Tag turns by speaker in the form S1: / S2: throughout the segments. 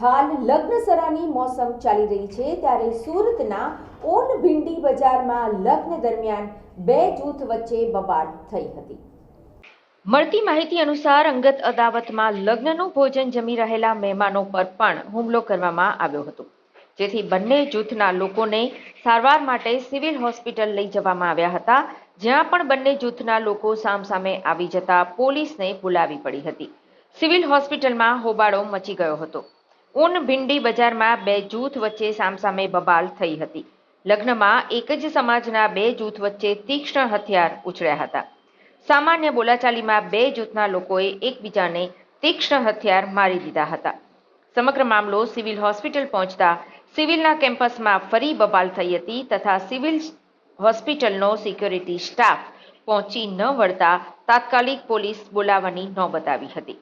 S1: હાલ લગ્નસરાની મોસમ ચાલી રહી છે ત્યારે સુરતના ઓન ભીંડી બજારમાં લગ્ન દરમિયાન બે જૂથ વચ્ચે બબાટ થઈ હતી. મળતી માહિતી અનુસાર અંગત અદાવતમાં લગ્નનું ભોજન જમી રહેલા મહેમાનો પર પણ હુમલો કરવામાં આવ્યો હતો. જેથી બંને જૂથના લોકોને સારવાર માટે સિવિલ હોસ્પિટલ લઈ જવામાં આવ્યા હતા, જ્યાં પણ બંને જૂથના લોકો સામસામે આવી જતા પોલીસને બોલાવી પડી હતી. સિવિલ હોસ્પિટલમાં હોબાળો મચી ગયો હતો. ઊન ભિંડી બજારમાં બે જૂથ વચ્ચે સામસામે બબાલ થઈ હતી. લગ્નમાં એક જ સમાજના બે જૂથ વચ્ચે તીક્ષ્ણ હથિયાર ઉછળ્યા હતા. સામાન્ય બોલાચાલીમાં બે જૂથના લોકોએ એકબીજાને તીક્ષ્ણ હથિયાર મારી દીધા હતા. સમગ્ર મામલો સિવિલ હોસ્પિટલ પહોંચતા સિવિલના કેમ્પસમાં ફરી બબાલ થઈ હતી તથા સિવિલ હોસ્પિટલનો સિક્યોરિટી સ્ટાફ પહોંચી ન વળતા તાત્કાલિક પોલીસ બોલાવવાની નોબત આવી હતી.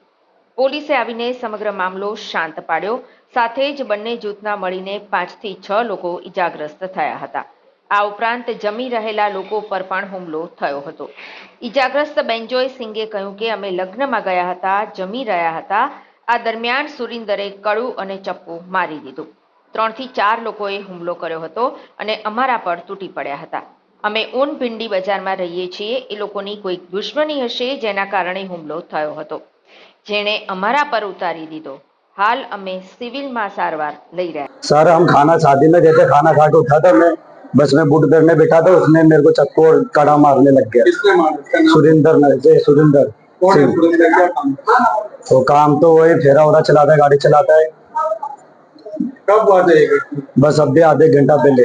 S1: પોલીસે આવીને સમગ્ર મામલો શાંત પાડ્યો. સાથે જ બંને જૂથના મળીને પાંચથી છ લોકો ઈજાગ્રસ્ત થયા હતા. આ ઉપરાંત જમી રહેલા લોકો પર પણ હુમલો થયો હતો. ઈજાગ્રસ્ત બેન્જોય સિંગે કહ્યું કે અમે લગ્નમાં ગયા હતા, જમી રહ્યા હતા. આ દરમિયાન સુરિન્દરે કડું અને ચપ્પુ મારી દીધું. ત્રણથી ચાર લોકોએ હુમલો કર્યો હતો અને અમારા પર તૂટી પડ્યા હતા. અમે ઊન ભીંડી બજારમાં રહીએ છીએ. એ લોકોની કોઈક દુશ્મની હશે જેના કારણે હુમલો થયો હતો. જેણે અમારા પર ઉતારી દીધો હાલ અમે સિવિલમાં સારવાર લઈ રહ્યા
S2: सर हम खाना शादी में गए थे खाना खा के उठा था मैं बस में बूट करने बैठा था उसने मेरे को चक्कू और कड़ा मारने लग गया
S3: किसने मारा इसका नाम
S2: सुरेंद्र ने जय सुरेंद्र
S3: कौन है
S2: सिंह
S3: सुरेंद्र क्या काम करता है?
S2: तो काम तो वही फेरा वेरा चलाता है गाड़ी चलाता है
S3: कब हुआ था ये घटना?
S2: बस अभी आधे घंटा पहले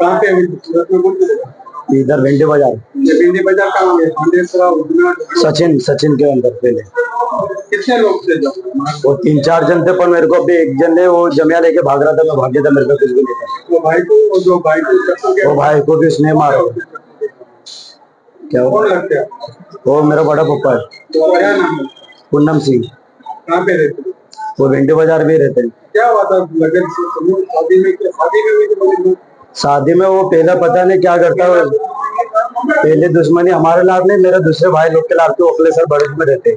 S3: कहाँ पे अभी सूरत में कौन सी जगह
S2: इधर भिंडी बाजार
S3: ये भिंडी बाजार कहाँ है पांडेसरा उधना
S2: सचिन सचिन के अंदर पहले
S3: कितने लोग थे
S2: वो तीन चार जन थे पर मेरे को अभी एक जन ने वो जमिया लेके भाग रहा था मैं भाग गया था मेरे को कुछ भी नहीं था।
S3: वो भाई को वो जो भाई को
S2: वो भाई को भी उसने मारा। क्या हुआ? वो मेरा बड़ा पप्पा है।
S3: तो है?
S2: पूनम सिंह।
S3: कहाँ पे रहते
S2: वो भिंडी बाज़ार में रहते हैं।
S3: क्या हुआ था लगन शादी में शादी में तो
S2: शादी में वो पहले पता नहीं क्या करता है। पहले दुश्मनी हमारे लाभ नहीं मेरे दूसरे भाई लोग के लाभ के ओखले सर बड़े में रहते